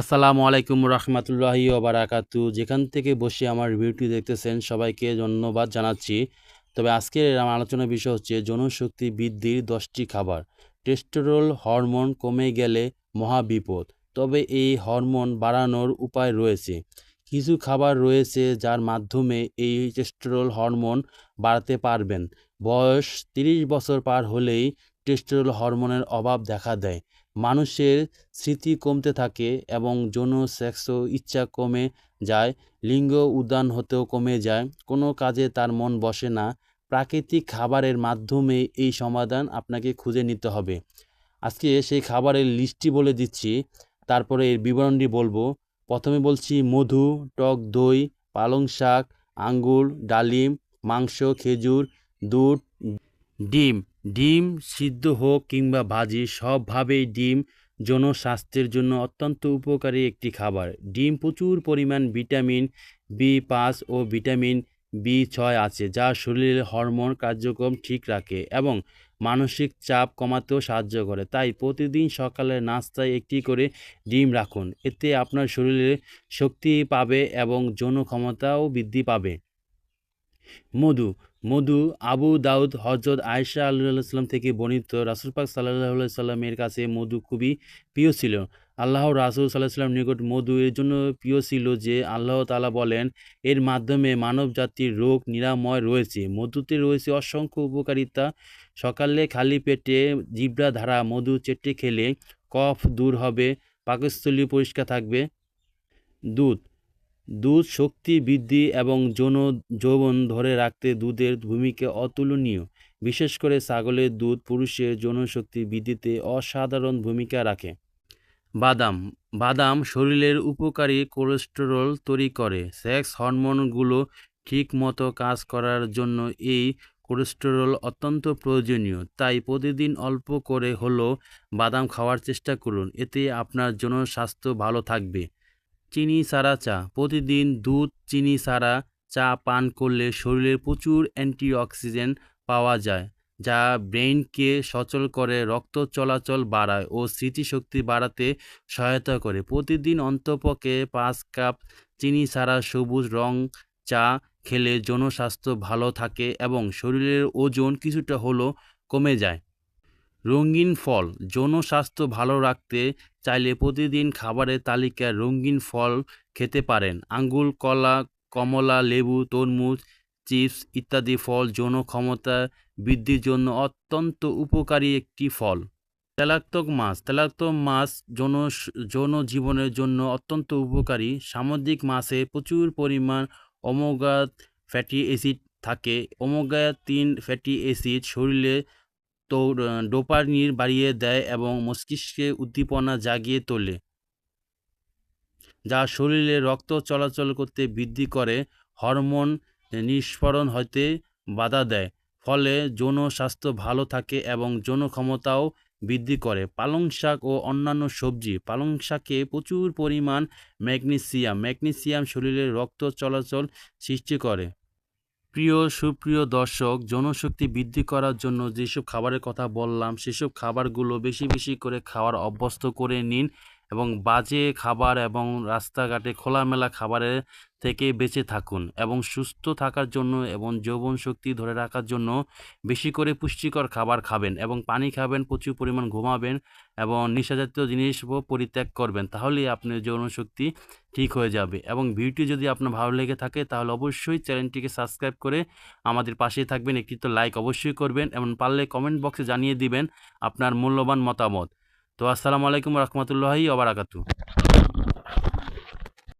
আসসালামু আলাইকুম রহমতুল্লাহি ওবারাকাতু যেখান থেকে বসে আমার ভিডিওটি দেখতেছেন, সবাইকে ধন্যবাদ জানাচ্ছি। তবে আজকের আমার আলোচনার বিষয় হচ্ছে জনশক্তি বৃদ্ধির দশটি খাবার। টেস্টোরল হরমোন কমে গেলে মহাবিপদ তবে এই হরমোন বাড়ানোর উপায় রয়েছে। কিছু খাবার রয়েছে যার মাধ্যমে এই টেস্টোরল হরমোন বাড়াতে পারবেন। বয়স তিরিশ বছর পার হলেই টেস্টোরল হরমোনের অভাব দেখা দেয়। মানুষের স্মৃতি কমতে থাকে এবং যৌন সেক্স ইচ্ছা কমে যায়, লিঙ্গ উদ্যান হতেও কমে যায়। কোনো কাজে তার মন বসে না। প্রাকৃতিক খাবারের মাধ্যমে এই সমাধান আপনাকে খুঁজে নিতে হবে। আজকে সেই খাবারের লিস্টটি বলে দিচ্ছি, তারপরে এর বিবরণটি বলব। প্রথমে বলছি, মধু, টক দই, পালং শাক, আঙ্গুর, ডালিম, মাংস, খেজুর, দুধ, ডিম। ডিম সিদ্ধ হোক কিংবা ভাজি, সবভাবেই ডিম জনস্বাস্থ্যের জন্য অত্যন্ত উপকারী একটি খাবার। ডিম প্রচুর পরিমাণ ভিটামিন বি পাঁচ ও ভিটামিন বি ছয় আছে, যা শরীরের হরমোন কার্যক্রম ঠিক রাখে এবং মানসিক চাপ কমাতেও সাহায্য করে। তাই প্রতিদিন সকালে নাস্তায় একটি করে ডিম রাখুন। এতে আপনার শরীরে শক্তি পাবে এবং যৌন ক্ষমতাও বৃদ্ধি পাবে। মধু মধু আবু দাউদ হজরত আয়সা আল্লাহ সাল্লাম থেকে বর্ণিত। রাসুল পাক সাল্লাহ সাল্লামের কাছে মধু খুবই প্রিয় ছিল। আল্লাহ রাসুল সাল্লাহ সাল্লাম নিকট মধু এর জন্য প্রিয় ছিল যে আল্লাহ তালা বলেন, এর মাধ্যমে মানব জাতির রোগ নিরাময় রয়েছে। মধুতে রয়েছে অসংখ্য উপকারিতা। সকালে খালি পেটে জিব্রা ধারা মধু চেটে খেলে কফ দূর হবে, পাকস্থলী পরিষ্কার থাকবে, দুধ দুধ শক্তি বৃদ্ধি এবং যৌন যৌবন ধরে রাখতে দুধের ভূমিকা অতুলনীয়। বিশেষ করে ছাগলের দুধ পুরুষের যৌনশক্তি বৃদ্ধিতে অসাধারণ ভূমিকা রাখে। বাদাম। বাদাম শরীরের উপকারী কোলেস্টেরল তৈরি করে। সেক্স হরমোনগুলো ঠিক মতো কাজ করার জন্য এই কোলেস্টেরল অত্যন্ত প্রয়োজনীয়। তাই প্রতিদিন অল্প করে হলেও বাদাম খাওয়ার চেষ্টা করুন। এতে আপনার জন্য স্বাস্থ্য ভালো থাকবে। চিনি ছাড়া চা। প্রতিদিন দুধ, চিনি ছাড়া চা পান করলে শরীরে প্রচুর অ্যান্টিঅক্সিডেন্ট পাওয়া যায়, যা ব্রেইনকে সচল করে, রক্ত চলাচল বাড়ায় ও স্মৃতিশক্তি বাড়াতে সহায়তা করে। প্রতিদিন অন্তপক্ষে পাঁচ কাপ চিনি ছাড়া সবুজ রং চা খেলে জনস্বাস্থ্য ভালো থাকে এবং শরীরের ওজন কিছুটা হলেও কমে যায়। রঙিন ফল। যৌন স্বাস্থ্য ভালো রাখতে চাইলে প্রতিদিন খাবারের তালিকায় রঙিন ফল খেতে পারেন। আঙ্গুর, কলা, কমলা, লেবু, তরমুজ, চিপস ইত্যাদি ফল যৌন ক্ষমতা বৃদ্ধির জন্য অত্যন্ত উপকারী একটি ফল। তেলাক্তক মাছ। তেলাক্তক মাছ যৌন যৌন জীবনের জন্য অত্যন্ত উপকারী। সামুদ্রিক মাছে প্রচুর পরিমাণ ওমেগা ফ্যাটি অ্যাসিড থাকে। অমোগা তিন ফ্যাটি অ্যাসিড শরীরে তো ডোপামিন বাড়িয়ে দেয় এবং মস্তিষ্কে উদ্দীপনা জাগিয়ে তোলে, যা শরীরে রক্ত চলাচল করতে বৃদ্ধি করে, হরমোন নিঃস্ফরণ হতে বাধা দেয়, ফলে যৌন স্বাস্থ্য ভালো থাকে এবং যৌন ক্ষমতাও বৃদ্ধি করে। পালং শাক ও অন্যান্য সবজি, পালং শাকে প্রচুর পরিমাণ ম্যাগনেসিয়াম ম্যাগনেসিয়াম শরীরে রক্ত চলাচল সৃষ্টি করে। প্রিয়, সুপ্রিয় দর্শক, জনশক্তি বৃদ্ধি করার জন্য যেসব খাবারের কথা বললাম, সেসব খাবারগুলো বেশি বেশি করে খাওয়ার অভ্যস্ত করে নিন এবং বাজে খাবার এবং রাস্তাঘাটে খোলামেলা খাবারের থেকে বেঁচে থাকুন এবং সুস্থ থাকার জন্য এবং যৌবন শক্তি ধরে রাখার জন্য বেশি করে পুষ্টিকর খাবার খাবেন এবং পানি খাবেন, প্রচুর পরিমাণ ঘুমাবেন এবং নেশাজাতীয় জিনিস পরিত্যাগ করবেন। তাহলেই আপনি যৌন শক্তি ঠিক হয়ে যাবে। এবং ভিডিওটি যদি আপনার ভালো লেগে থাকে, তাহলে অবশ্যই চ্যানেলটিকে সাবস্ক্রাইব করে আমাদের পাশে থাকবেন। একটি তো লাইক অবশ্যই করবেন এবং পারলে কমেন্ট বক্সে জানিয়ে দিবেন আপনার মূল্যবান মতামত। তো আসসালামু আলাইকুম রহমতুল্লাহি ওবরাকাতু